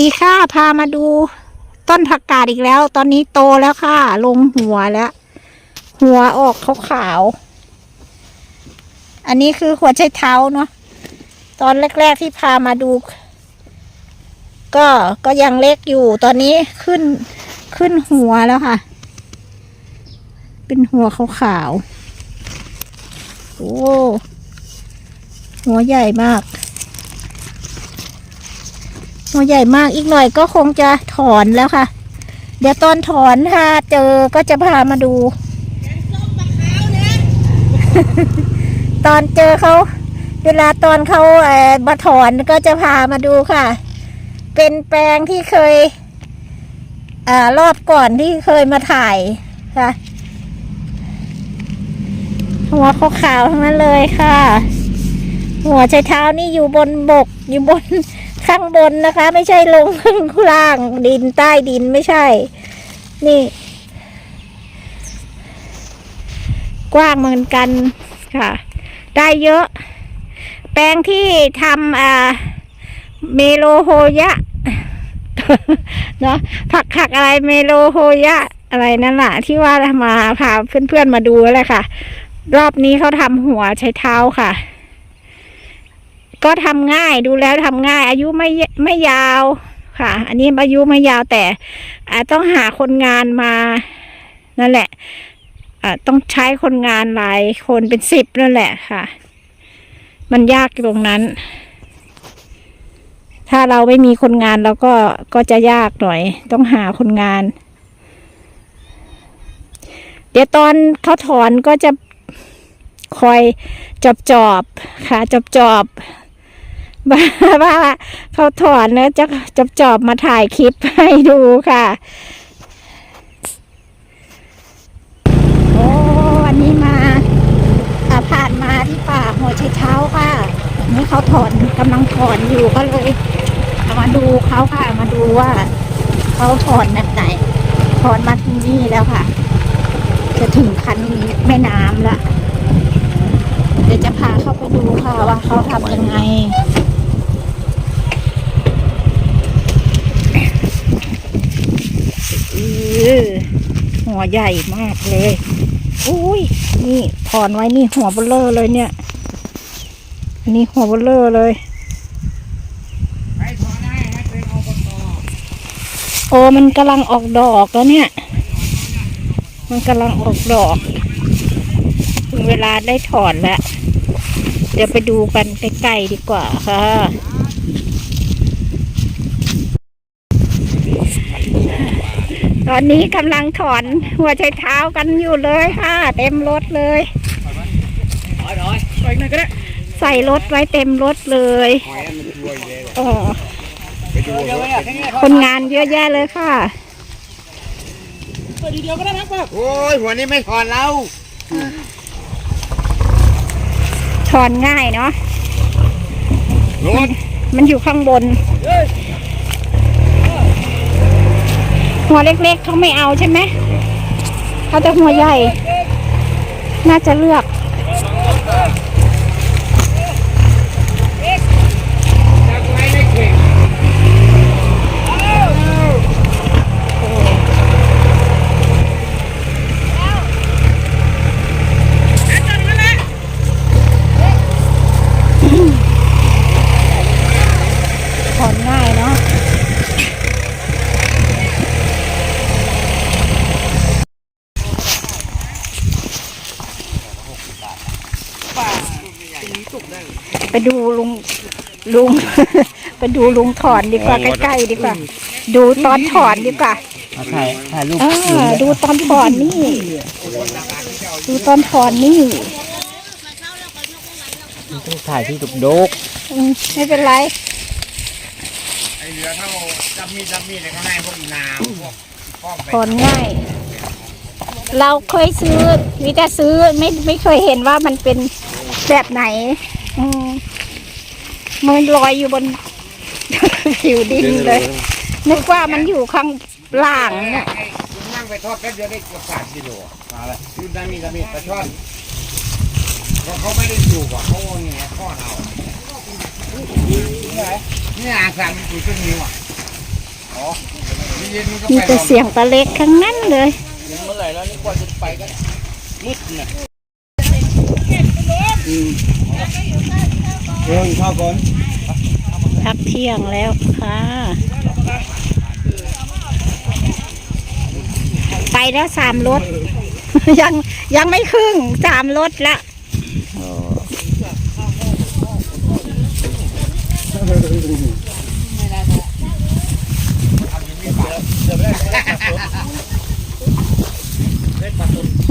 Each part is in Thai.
ดีค่ะพามาดูต้นผักกาดอีกแล้ว ตอนนี้โตแล้วค่ะ ลงหัวแล้ว หัวออกขาวๆอันนี้คือหัวใช้เท้าเนาะตอนแรก ๆที่พามาดู ก็ก็ยังเล็กอยู่ตอนนี้ขึ้นขึ้นหัวแล้วค่ะ เป็นหัวขาวๆโอ้หัวใหญ่มาก หัวใหญ่มากอีกหน่อยก็คงจะถอนแล้วค่ะ เดี๋ยวตอนถอนถ้าเจอก็จะพามาดู ตอนเจอเขาเวลาตอนเขาเอ่อมาถอนก็จะพามาดูค่ะ เป็นแปลงที่เคยอ่ารอบก่อนที่เคยมาถ่ายค่ะ หัวขาวๆทั้งนั้นเลยค่ะ หัวใช้เท้านี่อยู่บนบกอยู่บน ข้างบนนะคะ ไม่ใช่ลงข้างล่างดินใต้ดินไม่ใช่ นี่ กว้างเหมือนกันค่ะ ได้เยอะ แปลงที่ทำอ่าเมโลโฮยะเนาะผักผักอะไรเมโลโฮยะ อะไรนั่นแหละที่ว่ามาพาเพื่อนๆมาดูเลยค่ะ รอบนี้เขาทำหัวใช้เท้าค่ะ ก็ทำง่ายดูแล้วทำง่าย อายุไม่ไม่ยาวค่ะ อันนี้อายุไม่ยาวแต่อต้องหาคนงานมา นั่นแหละอต้องใช้คนงานหลายคนเป็นสิบนั่นแหละค่ะ มันยากตรงนั้น ถ้าเราไม่มีคนงานเราก็ก็จะยากหน่อย ต้องหาคนงาน เดี๋ยวตอนเขาถอนก็จะคอยจอบจอบค่ะจอบจอบ ๆว่าว่าเขาถอนแล้วจะจอบจอบมาถ่ายคลิปให้ดูค่ะโอ้วันนี้มาผ่านมาที่ป่าหัวไชเท้าค่ะนี่เขาถอนกำลังถอนอยู่ก็เลยเามาดูเขาค่ะมาดูว่าเขาถอนแบบไหนถอนมาที่นี่แล้วค่ะ จะถึงคันแม่น้ำละเดี๋ยวจะพาเข้าไปดูค่ะว่าเขาทำยังไง อือ หัวใหญ่มากเลยอุ้ยนี่ถอนไว้นี่หัวเบลเลอร์เลยเนี่ย อันนี้หัวเบลเลอร์เลยไปถอนให้ให้เป็นอบตโอ้มันกำลังออกดอกแล้วเนี่ย มันกำลังออกดอกถึงเวลาได้ถอนแล้ว เดี๋ยวไปดูกันใกล้ๆดีกว่าค่ะ ตอนนี้กำลังถอนหัวใจเท้ากันอยู่เลยค่ะ เต็มรถเลยถอยถอยไปหน่อยก็ได้ใส่รถไว้เต็มรถเลยหอยมันรวยเลยอ๋อไปดูเดี๋ยวไปอะที่นี่คนงานเยอะแยะเลยค่ะเปิดทีเดียวก็ได้นะป้าโอ้ยหัวนี้ไม่ถอนแล้วถอนง่ายเนาะรถมันอยู่ข้างบน หัวเล็กๆเขาไม่เอาใช่ไหมเขาจะหัวใหญ่ น่าจะเลือก จะไว้ในเข่ง ถอนง่ายเนาะ ไปดูลุงลุง ไปดูลุงถอนดีกว่าใกล้ๆดีกว่า ดูตอนถอนดีกว่ามาถ่ายถ่ายรูปอ่าดูตอนถอนนี่ ดูตอนถอนนี่ต้องถ่ายที่ดุกดกอืมไม่เป็นไรไอเหลือเท่าจับมีดจับมีดเลยเขาให้พวกอีนามพวกป้อมไปถอนง่าย เราเคยซื้อมีแต่ซื้อไม่ไม่เคยเห็นว่ามันเป็นแบบไหน อืมมันลอยอยู่บน ผิวดินเลย นึกว่ามันอยู่ข้างล่างเนี่ยไอ้คุณนั่งไปทอดแป๊บเดียวได้เกือบสามกิโลมาเลยคือจับมีดจับมีดปลาช่อนเพราะเขาไม่ได้อยู่อะเขาเนี่ยทอดเอานี่อ่างสามอยู่ต้นนิ้วอะเย็นๆมันก็มีไปแต่เสียงปลาเล็กทั้งนั้นเลย เมื่อไหร่แล้วนี่กว่าจะไปก็มืดน่ะเดี๋ยวข้าวก่อนพักเที่ยงแล้วค่ะ ไปแล้วสามรถ ยังยังไม่ครึ่งสามรถละโอ้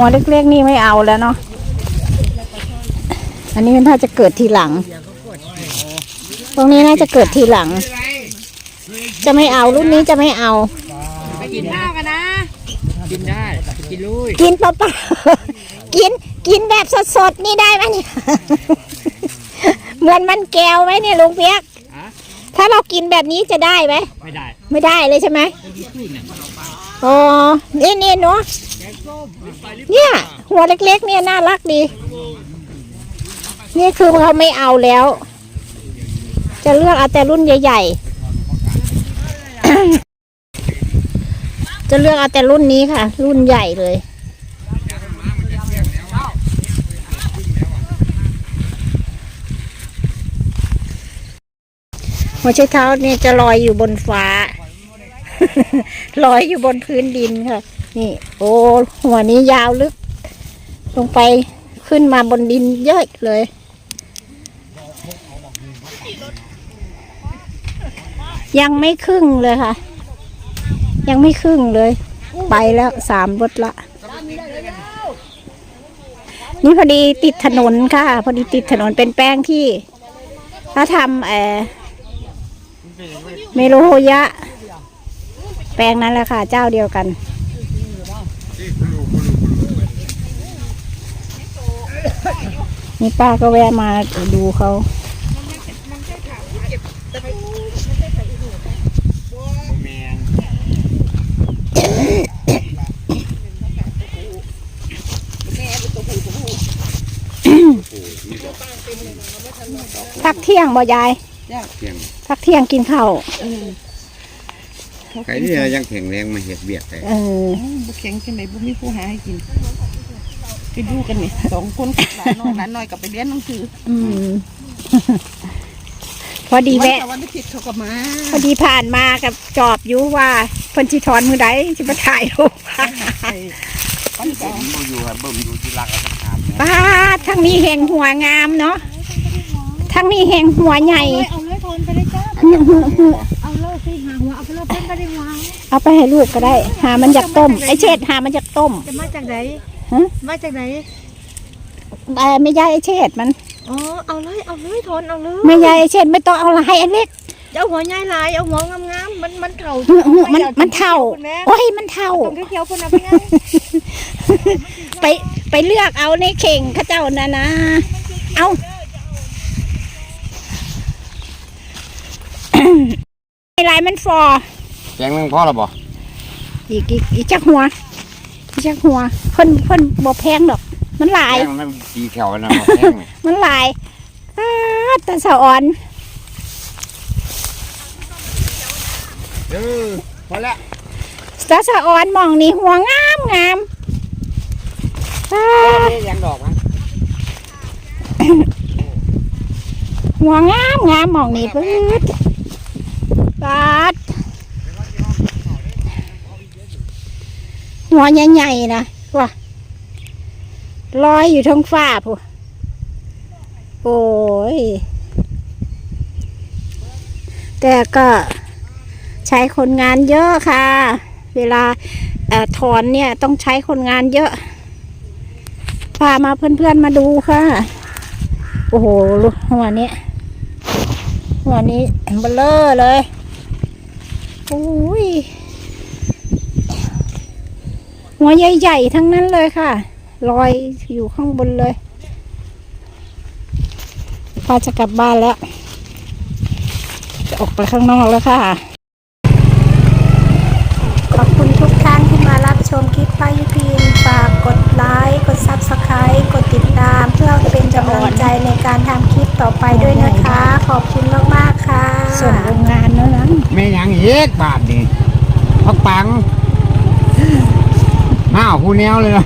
หัวเล็กๆนี่ไม่เอาแล้วเนาะ อันนี้มันถ้าจะเกิดทีหลัง ตรงนี้น่าจะเกิดทีหลัง จะไม่เอารุ่นนี้จะไม่เอา ไปกินข้าวกันนะ กินได้ กินลุยกินเปล่าๆกิน กินแบบสดๆนี่ได้ไหมเนี่ย เหมือนมันแก้วไหมเนี่ยลุงเปียก ถ้าเรากินแบบนี้จะได้ไหมไม่ได้ ไม่ได้เลยใช่ไหม อ๋อเนี่ยเนี่ยเนาะเนี่ยหัวเล็ก ๆ เนี่ยน่ารักดี นี่คือเขาไม่เอาแล้ว จะเลือกเอาแต่รุ่นใหญ่ ๆ จะเลือกเอาแต่รุ่นนี้ค่ะ รุ่นใหญ่เลยหัวใช้เท้าเนี่ยจะลอยอยู่บนฟ้า ลอยอยู่บนพื้นดินค่ะ นี่ โอ้หัวนี้ยาวลึก ลงไปขึ้นมาบนดินเยอะเลย ยังไม่ครึ่งเลยค่ะ ยังไม่ครึ่งเลย ไปแล้วสามรถละ นี่พอดีติดถนนค่ะ พอดีติดถนนเป็นแป้งที่ ถ้าทำเออเมโลโฮยะ แปลงนั้นแหละค่ะ เจ้าเดียวกัน นี่ป้าก็แวะมาดูเขาแมงพักเที่ยงบ่ยายเที่ยงพักเที่ยงกินข้าว ใครที่ยังแข็งแรงมาเห็ดเบียดแต่เออบุแข็งจังไหนบุมีผู้หาให้กินไปดูกันนี่สองคนหลานน้อยหลานน้อยกับไปเรียนหนังสืออืมพอดีวันแวะเสาร์วันอาทิตย์เขาก็มาพอดีผ่านมากับจอบอยู่ว่าเพิ่นสิถอนมือใดสิมาถ่ายรูปไปวันเสาร์ผมอยู่ครับเบิ่มอยู่ที่รักกับทามเนี่ยป้าดทั้งนี้แหงหัวงามเนาะทั้งนี้แหงหัวใหญ่เอาเลยทอนไปเลยจ้าอื้อหือหือ เอาเลยสิหาหัวเอาไปเลยเพิ่นไปได้วางเอาไปให้ลูกก็ได้ หามันจากต้ม ไอเช็ดหามันจากต้มจะมาจากไหนฮะมาจากไหนเออไม่ยายไอเช็ดมันอ๋อเอาเลยเอาเลยทอนเอาเลยไม่ยายไอเช็ดไม่ต้องเอาละให้อันเล็กเอาหัวใหญ่ลายเอาหัวงามๆมันมันเท่าอื้อหือมันมันเท่าคุณแม่โอ้ยมันเท่าตรงเขียวๆคนเอาไปไงไปไปเลือกเอาในเข่งเข้าเจ้านะนะ เอา ไอ้ ลายมันฟอแกงนึงพ่อหรอบ่อีกอีกอีกจักหัวอีกจักหัวเพิ่นเพิ่นบ่แพงดอก มันหลาย แกงมันตีแถวนะแกงมันหลายอ้าแต่สะอ่อนเออพอแล้วแต่สะอ่อนมองนี่หัวงามงามอ้ายังดอกมั้งหัวงามงามมองนี่ปื๊ดปาด หัวใหญ่ๆนะว่ะลอยอยู่ท้องฟ้าพูโอ้ย แต่ก็ใช้คนงานเยอะค่ะ เวลาอถอนเนี่ยต้องใช้คนงานเยอะพามาเพื่อนๆมาดูค่ะ โอ้โหหัวนี้หัวนี้เบลเลอร์เลย โอ้ย หัวใหญ่ๆทั้งนั้นเลยค่ะ ลอยอยู่ข้างบนเลยป้าจะกลับบ้านแล้ว จะออกไปข้างนอกแล้วค่ะ ขอบคุณทุกท่านที่มารับชมคลิปป้ายุพินฝากกดไลค์กดซับสไครต์กดติดตาม เพื่อเป็นกำลังใจในการทำคลิปต่อไปด้วยนะคะ ขอบคุณมากๆค่ะ ส่วนโรงงานนั้นแม่ยังอีอีกบาทนี่พักปัง ห้าวผู้แนวเลยนะ